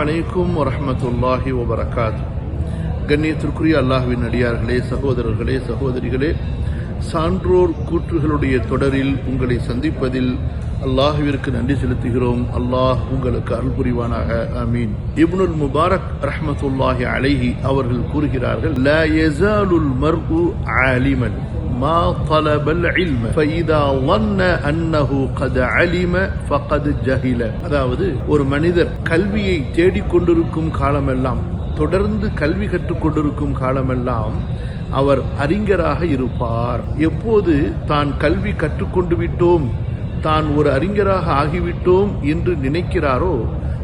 அலைக்கும் வரமத்துல்லாஹி வபரகாத் கண்ணியத்திற்குரிய அல்லாஹ்வின் அடியார்களே சகோதரர்களே சகோதரிகளே சான்றோர் கூற்றுகளுடைய தொடரில் உங்களை சந்திப்பதில் அல்லாஹுவிற்கு நன்றி செலுத்துகிறோம். அல்லாஹ் உங்களுக்கு அருள் புரிவானாக. அமீன் இப்னுல் முபாரக் ரஹமத்துல்லாஹி அலைஹி அவர்கள் கூறுகிறார்கள் ல எசாலுல் மர்உ ஆலிமன். ما طلب العلم فإذا ظن أنه قد علم فقد جهل அதாவது ஒரு மனிதர் கல்வியை தேடிக்கொண்டிருக்கும் காலமெல்லாம் தொடர்ந்து கல்வி கற்றுக் கொண்டிருக்கும் காலமெல்லாம் அவர் அறிஞராக இருப்பார் எப்போது தான் கல்வி கற்றுக்கொண்டு விட்டோம் தான் ஒரு அறிஞராக ஆகிவிட்டோம் என்று நினைக்கிறாரோ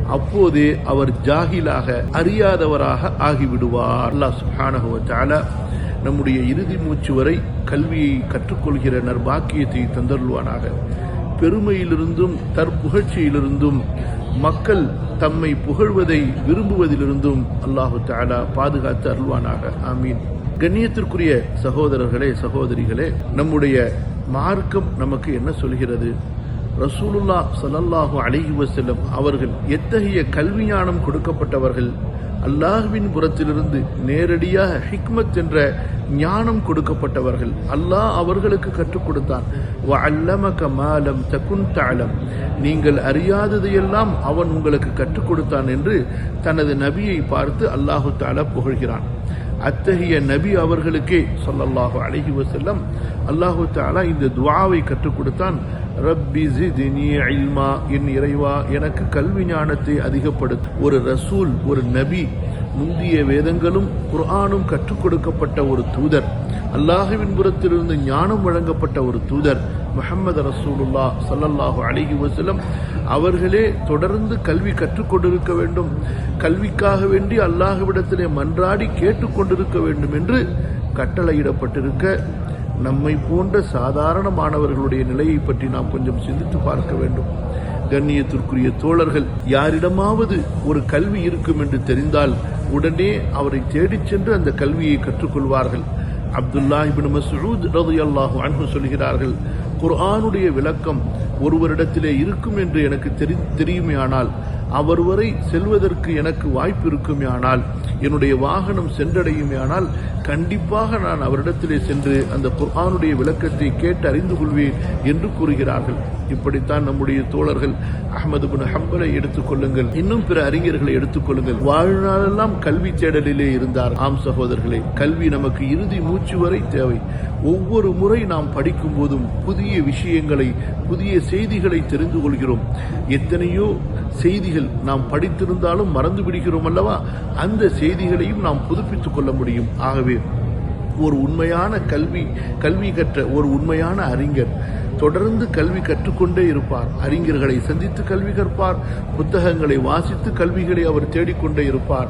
அப்போதே அவர் ஜாகிலாக அறியாதவராக ஆகிவிடுவார் அல்லாஹ் சுப்ஹானஹு வ தஆலா நம்முடைய இறுதி மூச்சு வரை கல்வியை கற்றுக்கொள்கிற நற்பாக்கியத்தை தந்தருள்வானாக. பெருமையிலிருந்தும் தற்புகழ்ச்சியிலிருந்தும் மக்கள் தம்மை புகழ்வதை விரும்புவதிலிருந்தும் அல்லாஹு தாலா பாதுகாத்து அருள்வானாக. ஆமீன். கண்ணியத்திற்குரிய சகோதரர்களே சகோதரிகளே நம்முடைய மார்க்கம் நமக்கு என்ன சொல்கிறது? ரசூலுல்லா சலல்லாஹு அலிஹி வசல்லம் அவர்கள் எத்தகைய கல்வி ஞானம் கொடுக்கப்பட்டவர்கள்? அல்லாஹ்வின் புறத்திலிருந்து நேரடியாக ஹிக்மத் என்ற ஞானம் கொடுக்கப்பட்டவர்கள். அல்லாஹ் அவர்களுக்கு கற்றுக் கொடுத்தான். வஅல்லமக மாலம் தகுன் நீங்கள் அறியாததையெல்லாம் அவன் உங்களுக்கு கற்றுக் கொடுத்தான் என்று தனது நபியை பார்த்து அல்லாஹு தாலா புகழ்கிறான். அத்தகைய நபி அவர்களுக்கே சொல்லல்லாஹு அழகி வசல்லம் அல்லாஹு தாலா இந்த துவாவை கற்றுக் கொடுத்தான். ரப்பி ஜித்னி இல்மா என் இறைவா எனக்கு கல்வி ஞானத்தை அதிகப்படுத்த. ஒரு ரசூல் ஒரு நபி முந்திய வேதங்களும் குர்ஆனும் கற்றுக் கொடுக்கப்பட்ட ஒரு தூதர். அல்லாஹுவின் புறத்திலிருந்து ஞானம் வழங்கப்பட்ட ஒரு தூதர் முகமது ரசூலுல்லா சல்லல்லாஹு அலிஹி வசலம் அவர்களே தொடர்ந்து கல்வி கற்றுக்கொண்டிருக்க வேண்டும். கல்விக்காக வேண்டி அல்லாஹுவிடத்திலே மன்றாடி கேட்டுக்கொண்டிருக்க வேண்டும் என்று கட்டளையிடப்பட்டிருக்க நம்மை போன்ற சாதாரண மாணவர்களுடைய நிலையை பற்றி நாம் கொஞ்சம் சிந்தித்து பார்க்க வேண்டும். கண்ணியத்திற்குரிய தோழர்கள் யாரிடமாவது ஒரு கல்வி இருக்கும் என்று தெரிந்தால் உடனே அவரை தேடிச் சென்று அந்த கல்வியை கற்றுக்கொள்வார்கள். அப்துல்லா இபின் மசூத் ரதையல்லாஹு அன்பு சொல்கிறார்கள் குர்ஆனுடைய விளக்கம் ஒருவரிடத்திலே இருக்கும் என்று எனக்கு தெரி தெரியுமே ஆனால் அவர் வரை செல்வதற்கு எனக்கு வாய்ப்பு இருக்குமே ஆனால் என்னுடைய வாகனம் சென்றடையுமே ஆனால் கண்டிப்பாக நான் அவரிடத்திலே சென்று அந்த குர்ஆனுடைய விளக்கத்தை கேட்டு அறிந்து கொள்வேன் என்று கூறுகிறார்கள். இப்படித்தான் நம்முடைய தோழர்கள் அகமது பின் ஹம்பலை எடுத்துக்கொள்ளுங்கள் இன்னும் பிற அறிஞர்களை எடுத்துக்கொள்ளுங்கள் வாழ்நாளெல்லாம் கல்வி தேடலிலே இருந்தார். ஆம் சகோதரர்களே கல்வி நமக்கு இறுதி மூச்சு வரை தேவை. ஒவ்வொரு முறை நாம் படிக்கும் போதும் புதிய விஷயங்களை புதிய செய்திகளை தெரிந்து கொள்கிறோம். எத்தனையோ செய்திகள் நாம் படித்திருந்தாலும் மறந்து விடுகிறோம் அல்லவா? அந்த செய்திகளையும் நாம் புதுப்பித்துக் கொள்ள முடியும். ஆகவே ஒரு உண்மையான கல்வி கல்வி கற்ற ஒரு உண்மையான அறிஞர். தொடர்ந்து கல்வி கற்றுக்கொண்டே இருப்பார். அறிஞர்களை சந்தித்து கல்வி கற்பார். புத்தகங்களை வாசித்து கல்விகளை அவர் தேடிக்கொண்டே இருப்பார்.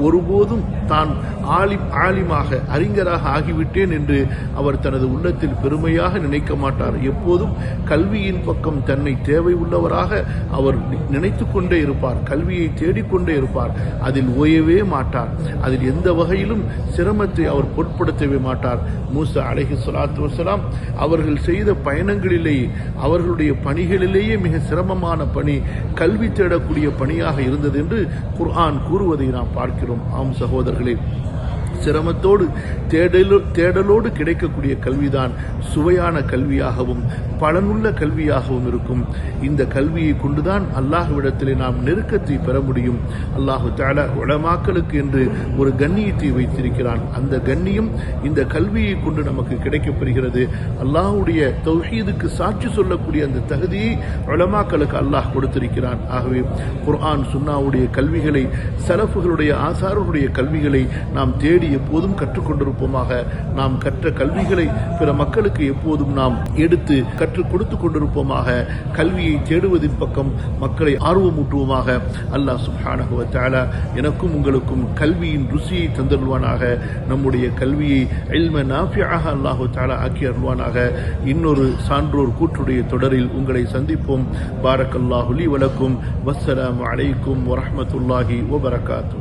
ஒருபோதும் தான் ஆலிம் ஆலிமாக அறிஞராக ஆகிவிட்டேன் என்று அவர் தனது உள்ளத்தில் பெருமையாக நினைக்க மாட்டார். எப்போதும் கல்வியின் பக்கம் தன்னை தேவை உள்ளவராக அவர் நினைத்து கொண்டே இருப்பார். கல்வியை தேடிக்கொண்டே இருப்பார். அதில் ஓயவே மாட்டார். அதில் எந்த வகையிலும் சிரமத்தை அவர் பொருட்படுத்த செய்யவே மாட்டார். மூசா அலஹி சொலாத்து வசலாம் அவர்கள் செய்த பயணங்களிலேயே அவர்களுடைய பணிகளிலேயே மிக சிரமமான பணி கல்வி தேடக்கூடிய பணியாக இருந்தது என்று குர்ஆன் கூறுவதை நாம் பார்க்கிறோம். ஆம் சகோதரர்களே சிரமத்தோடு தேடலோ தேடலோடு கிடைக்கக்கூடிய கல்விதான் சுவையான கல்வியாகவும் பலனுள்ள கல்வியாகவும் இருக்கும். இந்த கல்வியை கொண்டுதான் அல்லாஹுவிடத்திலே நாம் நெருக்கத்தை பெற முடியும். அல்லாஹு தால உளமாக்களுக்கு என்று ஒரு கண்ணியத்தை வைத்திருக்கிறான். அந்த கண்ணியம் இந்த கல்வியை கொண்டு நமக்கு கிடைக்கப்பெறுகிறது அல்லாஹுடைய தௌஹீதுக்கு சாட்சி சொல்லக்கூடிய அந்த தகுதியை உளமாக்களுக்கு அல்லாஹ் கொடுத்திருக்கிறான். ஆகவே குர்ஆன் சுன்னாவுடைய கல்விகளை சலஃபுகளுடைய ஆசாரர்களுடைய கல்விகளை நாம் தேடி எப்போதும் கற்றுக்கொண்டிருப்போமாக. நாம் கற்ற கல்விகளை பிற மக்களுக்கு எப்போதும் நாம் எடுத்து கற்றுக் கொடுத்து கொண்டிருப்போமாக. கல்வியை தேடுவதின் பக்கம் மக்களை ஆர்வமூட்டுவோமாக. அல்லாஹ் சுஹானகுவத்தாலா எனக்கும் உங்களுக்கும் கல்வியின் ருசியை தந்தருவானாக நம்முடைய கல்வியை எல்ம நாஃபியாக அல்லாஹு தாலா ஆக்கி அருள்வானாக. இன்னொரு சான்றோர் கூற்றுடைய தொடரில் உங்களை சந்திப்போம். பாரக் அல்லாஹுலி வலக்கும் வசலாம் அலைக்கும் வரமத்துல்லாஹி வபரகாத்து